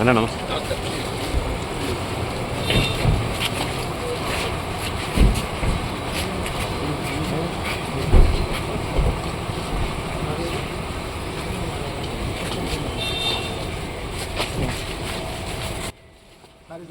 అన్న నమస్తే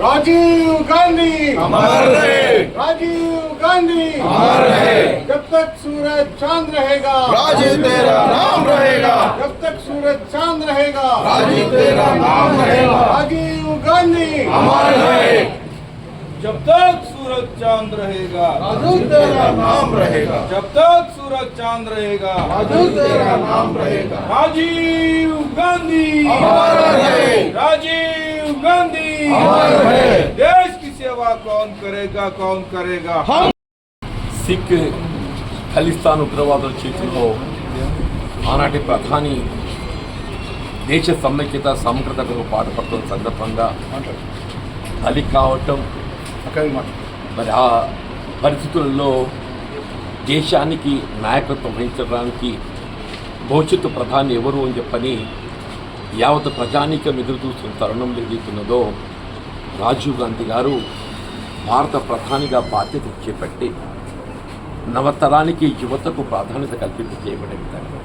राजीव गांधी। अमर रहे। राजीव गांधी। अमर रहे। जब तक सूरज चाँद रहेगा। राजीव तेरा नाम रहेगा। जब तक सूरज चाँद रहेगा। राजीव तेरा नाम रहेगा। राजीव गांधी। अमर रहे। जब तक सूरज चाँद रहेगा। राजीव तेरा नाम रहेगा। जब तक सूरज चाँद रहेगा। राजीव तेरा नाम रहेगा। राजीव गांधी। अमर रहे। राजीव। गांधी अमर रहे देश की सेवा कौन करेगा कौन करेगा సిక్ ఖలిస్తాన్ ఉగ్రవాదుల చేతుల్లో ఆనాటి ప్రధాని దేశ సమైక్యత సమగ్రతకు పాటుపడుతున్న సందర్భంగా బలి కావటం మరి ఆ పరిస్థితుల్లో దేశానికి నాయకత్వం వహించడానికి భవిష్యత్తు ప్రధాని ఎవరు అని చెప్పని యావత్ ప్రజానీకం ఎదురు చూస్తున్న తరుణంలో ఏదైతున్నదో రాజీవ్ గాంధీ గారు భారత ప్రధానిగా బాధ్యత చేపట్టి నవతరానికి యువతకు ప్రాధాన్యత కల్పింపు చేయబడే విధంగా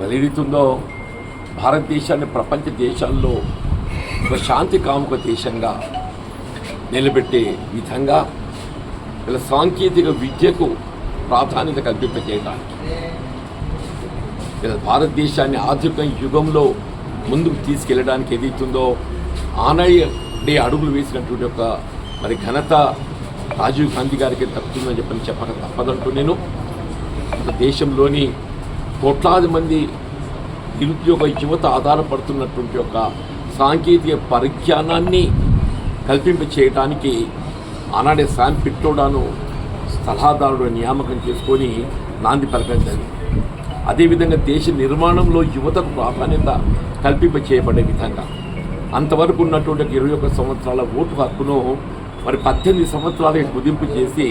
మరి భారతదేశాన్ని ప్రపంచ దేశాల్లో ఒక శాంతి కాముక దేశంగా నిలబెట్టే విధంగా ఇలా సాంకేతిక విద్యకు ప్రాధాన్యత కల్పింపజేయడానికి భారతదేశాన్ని ఆధునిక యుగంలో ముందుకు తీసుకెళ్ళడానికి ఏదైతుందో ఆనడే అడుగులు వేసినటువంటి ఒక మరి ఘనత రాజీవ్ గాంధీ గారికి తప్పుతుందని చెప్పని చెప్పక తప్పదంటూ నేను. దేశంలోని కోట్లాది మంది నిరుద్యోగ యువత ఆధారపడుతున్నటువంటి ఒక సాంకేతిక పరిజ్ఞానాన్ని కల్పింప చేయడానికి ఆనాడే శాన్ పిట్టోడాను సలహాదారుడు నియామకం చేసుకొని నాంది పలకడం జరిగింది. అదేవిధంగా దేశ నిర్మాణంలో యువతకు ప్రాధాన్యత కల్పింప చేయబడే విధంగా. అంతవరకు ఉన్నటువంటి ఇరవై ఒక్క సంవత్సరాల ఓటు హక్కును మరి పద్దెనిమిది సంవత్సరాలకి కుదింపు చేసి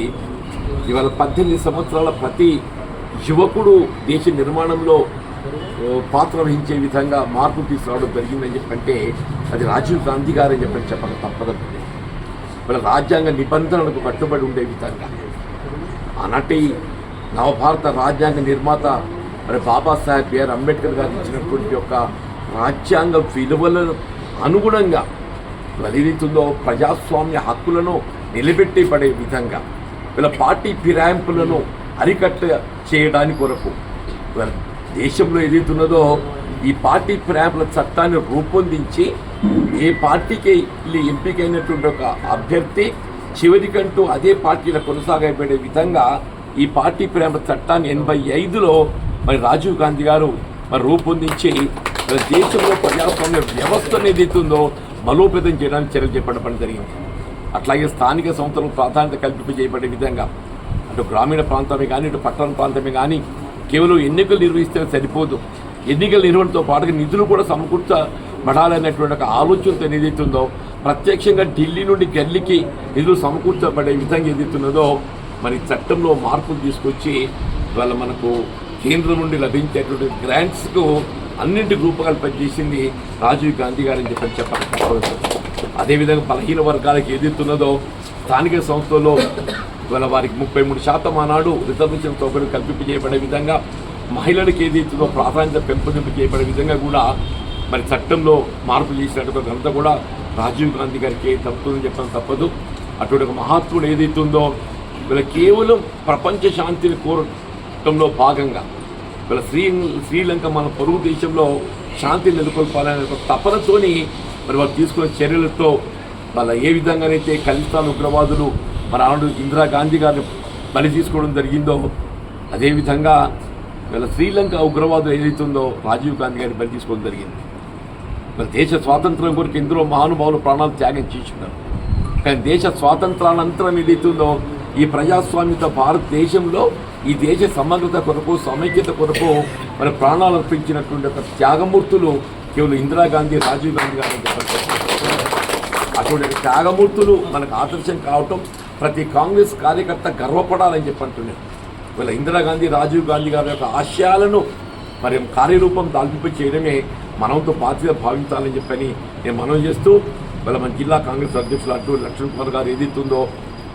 ఇవాళ పద్దెనిమిది సంవత్సరాల ప్రతి యువకుడు దేశ నిర్మాణంలో పాత్ర వహించే విధంగా మార్పు తీసుకురావడం జరిగిందని చెప్పంటే అది రాజీవ్ గాంధీ గారని చెప్పని చెప్పక తప్పదండి. వాళ్ళ రాజ్యాంగ నిబంధనలకు కట్టుబడి ఉండే విధంగా. ఆనాటి నవభారత రాజ్యాంగ నిర్మాత మరి బాబాసాహెబ్ బిఆర్ అంబేద్కర్ గారు ఇచ్చినటువంటి యొక్క రాజ్యాంగ విలువలను అనుగుణంగా ఏదైతుందో ప్రజాస్వామ్య హక్కులను నిలబెట్టబడే విధంగా వీళ్ళ పార్టీ ఫిరాయింపులను అరికట్ట చేయడానికి కొరకు దేశంలో ఏదైతున్నదో ఈ పార్టీ ఫిరాయింపుల చట్టాన్ని రూపొందించి ఏ పార్టీకి ఎంపికైనటువంటి ఒక అభ్యర్థి చివరికంటూ అదే పార్టీలో కొనసాగబడే విధంగా ఈ పార్టీ ప్రేమ చట్టాన్ని ఎనభై ఐదులో మరి రాజీవ్ గాంధీ గారు మరి రూపొందించి మన దేశంలో ప్రజాస్వామ్య వ్యవస్థను ఏదైతుందో బలోపేతం చేయడానికి చర్యలు చేపట్టడం జరిగింది. అట్లాగే స్థానిక సంస్థలకు ప్రాధాన్యత కల్పింప చేయబడే విధంగా అటు గ్రామీణ ప్రాంతమే కానీ ఇటు పట్టణ ప్రాంతమే కానీ కేవలం ఎన్నికలు నిర్వహిస్తే సరిపోదు. ఎన్నికల నిర్వహణతో పాటుగా నిధులు కూడా సమకూర్చబడాలనేటువంటి ఒక ఆలోచనతో ఏదైతుందో ప్రత్యక్షంగా ఢిల్లీ నుండి గల్లీకి నిధులు సమకూర్చబడే విధంగా ఏదైతున్నదో మరి చట్టంలో మార్పులు తీసుకొచ్చి ఇవాళ మనకు కేంద్రం నుండి లభించేటువంటి గ్రాంట్స్కు అన్నింటి రూపకల్పన చేసింది రాజీవ్ గాంధీ గారని చెప్పని చెప్పాలి అదేవిధంగా బలహీన వర్గాలకు ఏదైతున్నదో స్థానిక సంస్థల్లో ఇవాళ వారికి ముప్పై మూడు శాతం ఆనాడు రిజర్వేషన్ సౌకర్యం కల్పింపజేయబడే విధంగా మహిళలకు ఏదైతుందో ప్రాధాన్యత పెంపొందింపు చేయబడే విధంగా కూడా మరి చట్టంలో మార్పు చేసినట్టు ఘనత కూడా రాజీవ్ గాంధీ గారికి తప్పుతుందని చెప్పడం తప్పదు. అటువంటి ఒక మహాత్ముడు ఏదైతుందో వీళ్ళ కేవలం ప్రపంచ శాంతిని కోరు చట్టంలో భాగంగా వీళ్ళ శ్రీ శ్రీలంక మన పొరుగు దేశంలో శాంతిని నెలకొల్పాలనే ఒక తపనతోని మరి వాళ్ళు తీసుకున్న చర్యలతో వాళ్ళ ఏ విధంగానైతే ఖలిస్తాన్ ఉగ్రవాదులు మన ఆనాడు ఇందిరాగాంధీ గారిని బలి తీసుకోవడం జరిగిందో అదేవిధంగా వీళ్ళ శ్రీలంక ఉగ్రవాదులు ఏదైతుందో రాజీవ్ గాంధీ గారిని బలి తీసుకోవడం జరిగింది. మరి దేశ స్వాతంత్రం కొరకు ఎందరో మహానుభావులు ప్రాణాలు త్యాగం చేస్తున్నారు. కానీ దేశ స్వాతంత్రానంతరం ఏదైతుందో ఈ ప్రజాస్వామ్యత భారతదేశంలో ఈ దేశ సమగ్రత కొరకు సమైక్యత కొరకు మన ప్రాణాలు అర్పించినటువంటి ఒక త్యాగమూర్తులు కేవలం ఇందిరాగాంధీ రాజీవ్ గాంధీ గారు అటువంటి త్యాగమూర్తులు మనకు ఆదర్శం కావటం ప్రతి కాంగ్రెస్ కార్యకర్త గర్వపడాలని చెప్పంటున్నాను వీళ్ళ ఇందిరాగాంధీ రాజీవ్ గాంధీ గారి యొక్క ఆశయాలను మరి కార్యరూపం దాల్పింప చేయడమే మనంతో బాధ్యత భావించాలని చెప్పని నేను మనం చేస్తూ వీళ్ళ మన జిల్లా కాంగ్రెస్ అధ్యక్షులు అడ్డు లక్ష్మణ్ కుమార్ గారు ఏదైతుందో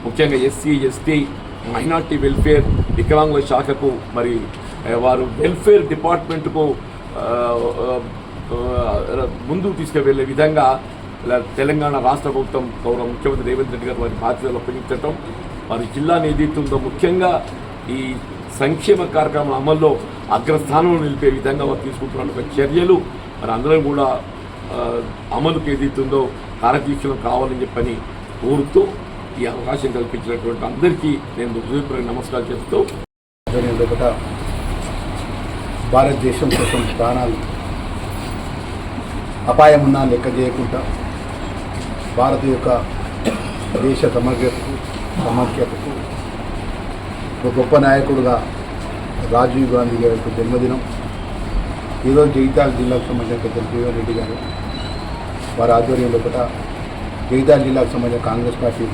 ముఖ్యంగా ఎస్సీ ఎస్టీ మైనార్టీ వెల్ఫేర్ వికలాంగుల శాఖకు మరి వారు వెల్ఫేర్ డిపార్ట్మెంట్కు ముందుకు తీసుకువెళ్ళే విధంగా తెలంగాణ రాష్ట్ర ప్రభుత్వం గౌరవ ముఖ్యమంత్రి రేవంత్ రెడ్డి గారు వారి బాధ్యతలు అప్పగించడం వారి జిల్లాను ఏదైతుందో ముఖ్యంగా ఈ సంక్షేమ కార్యక్రమం అమల్లో అగ్రస్థానంలో నిలిపే విధంగా వారు తీసుకుంటున్న చర్యలు మరి అందరం కూడా అమలుకు ఏదైతుందో కార్యదీక్షలు కావాలని చెప్పని కోరుతూ ఈ అవకాశం కల్పించినటువంటి అందరికీ నేను హృదయపూర్వక నమస్కారం చేస్తూ ఆధ్వర్యం భారతదేశం కోసం ప్రాణాలు అపాయం ఉన్నా లెక్క చేయకుండా భారత యొక్క దేశ సమగ్రతకు సమాఖ్యతకు ఒక గొప్ప నాయకుడుగా రాజీవ్ గాంధీ గారి యొక్క జన్మదినం. ఈరోజు జగిత్యాల జిల్లాకు సంబంధించిన పెద్ద జీవన్ రెడ్డి గారు వారి ఆధ్వర్యం కూడా జగిత్యాల జిల్లాకు సంబంధించిన కాంగ్రెస్ పార్టీ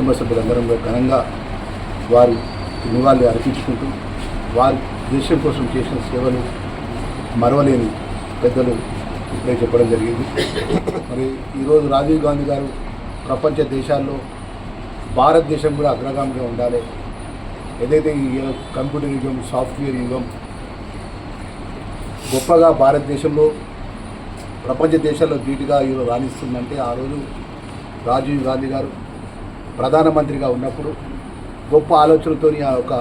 కుటుంబ సభ్యులందరం ఘనంగా వారి నివాళులు అర్పించుకుంటూ వారు దేశం కోసం చేసిన సేవలు మరవలేని పెద్దలు ఇప్పుడే చెప్పడం జరిగింది. మరి ఈరోజు రాజీవ్ గాంధీ గారు ప్రపంచ దేశాల్లో భారతదేశం కూడా అగ్రగామిగా ఉండాలి. ఏదైతే ఈ కంప్యూటర్ యుగం సాఫ్ట్వేర్ యుగం గొప్పగా భారతదేశంలో ప్రపంచ దేశాల్లో ధీటుగా ఈరోజు రాణిస్తుందంటే ఆ రోజు రాజీవ్ గాంధీ గారు ప్రధానమంత్రిగా ఉన్నప్పుడు గొప్ప ఆలోచనతో ఆ యొక్క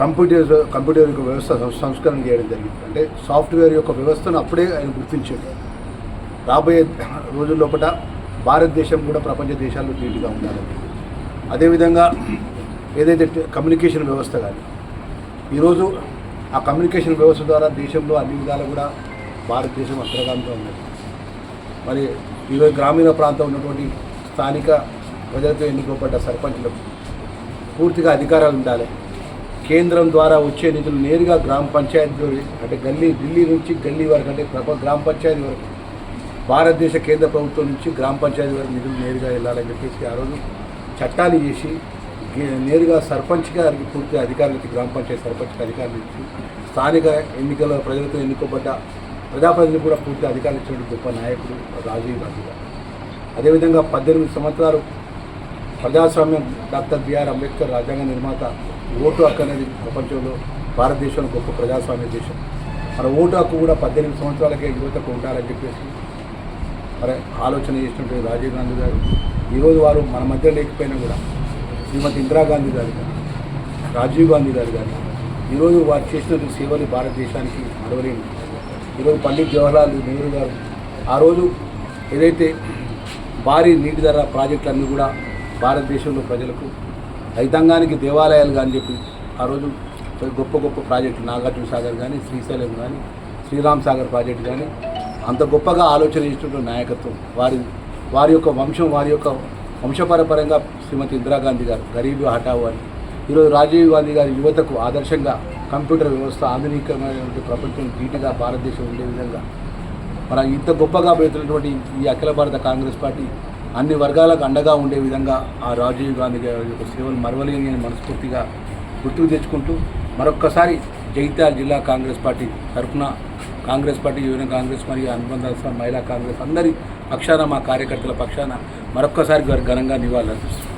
కంప్యూటర్ కంప్యూటర్ యొక్క వ్యవస్థ సంస్కరణ చేయడం జరిగింది. అంటే సాఫ్ట్వేర్ యొక్క వ్యవస్థను అప్పుడే ఆయన గుర్తించాడు రాబోయే రోజుల లోపల భారతదేశం కూడా ప్రపంచ దేశాల్లో నీటిగా ఉండాలని అదేవిధంగా ఏదైతే కమ్యూనికేషన్ వ్యవస్థ కానీ ఈరోజు ఆ కమ్యూనికేషన్ వ్యవస్థ ద్వారా దేశంలో అన్ని విధాలు కూడా భారతదేశం అగ్రగామిగా ఉన్నది. మరి ఈరోజు గ్రామీణ ప్రాంతం ఉన్నటువంటి స్థానిక ప్రజలతో ఎన్నుకోబడ్డ సర్పంచులకు పూర్తిగా అధికారాలు ఉండాలి. కేంద్రం ద్వారా వచ్చే నిధులు నేరుగా గ్రామ పంచాయతీలో అంటే గల్లీ ఢిల్లీ నుంచి గల్లీ వరకు అంటే ప్రప- గ్రామ పంచాయతీ వరకు భారతదేశ కేంద్ర ప్రభుత్వం నుంచి గ్రామ పంచాయతీ వరకు నిధులు నేరుగా వెళ్ళాలని చెప్పేసి ఆ రోజు చట్టాలు చేసి నేరుగా సర్పంచ్ గారికి పూర్తి అధికారులు ఇచ్చి గ్రామ పంచాయతీ సర్పంచ్కి అధికారులు ఇచ్చి స్థానిక ఎన్నికల ప్రజలతో ఎన్నుకోబడ్డ ప్రజాప్రతినిధులు కూడా పూర్తి అధికారులు ఇచ్చినటువంటి గొప్ప నాయకుడు రాజీవ్ గాంధీ గారు. అదేవిధంగా పద్దెనిమిది సంవత్సరాలు ప్రజాస్వామ్యం డాక్టర్ బిఆర్ అంబేద్కర్ రాజ్యాంగ నిర్మాత ఓటు హక్కు అనేది ప్రపంచంలో భారతదేశంలో గొప్ప ప్రజాస్వామ్య దేశం. మన ఓటు హక్కు కూడా పద్దెనిమిది సంవత్సరాలకే యువతకు ఉండాలని చెప్పేసి మరి ఆలోచన చేసినటువంటి రాజీవ్ గాంధీ గారు. ఈరోజు వారు మన మధ్య లేకపోయినా కూడా శ్రీమతి ఇందిరాగాంధీ గారు కానీ రాజీవ్ గాంధీ గారు కానీ ఈరోజు వారు చేసినటువంటి సేవలు భారతదేశానికి మరవలేని ఈరోజు పండిత్ జవహర్లాల్ నెహ్రూ గారు ఆ రోజు ఏదైతే భారీ నీటి ధర ప్రాజెక్టులన్నీ కూడా భారతదేశంలో ప్రజలకు రైతాంగానికి దేవాలయాలు కానీ చెప్పి ఆ రోజు గొప్ప గొప్ప ప్రాజెక్టులు నాగార్జున సాగర్ కానీ శ్రీశైలం కానీ శ్రీరామ్ సాగర్ ప్రాజెక్టు కానీ అంత గొప్పగా ఆలోచన చేసినటువంటి నాయకత్వం వారి వారి యొక్క వంశం వారి యొక్క వంశపరపరంగా శ్రీమతి ఇందిరాగాంధీ గారు గరీబ్ హఠావు అని. ఈరోజు రాజీవ్ గాంధీ గారి యువతకు ఆదర్శంగా కంప్యూటర్ వ్యవస్థ ఆధునికమైనటువంటి ప్రపంచం ధీటుగా భారతదేశం ఉండే విధంగా మరి ఇంత గొప్పగా పెడుతున్నటువంటి ఈ అఖిల భారత కాంగ్రెస్ పార్టీ అన్ని వర్గాలకు అండగా ఉండే విధంగా ఆ రాజీవ్ గాంధీ గారి యొక్క సేవలు మరవలేని అని మనస్ఫూర్తిగా గుర్తుకు తెచ్చుకుంటూ మరొక్కసారి జగిత్యాల జిల్లా కాంగ్రెస్ పార్టీ తరఫున కాంగ్రెస్ పార్టీ యువన కాంగ్రెస్ మరియు అనుబంధ మహిళా కాంగ్రెస్ అందరి పక్షాన మా కార్యకర్తల పక్షాన మరొక్కసారి ఘనంగా నివాళులు అర్పిస్తున్నాం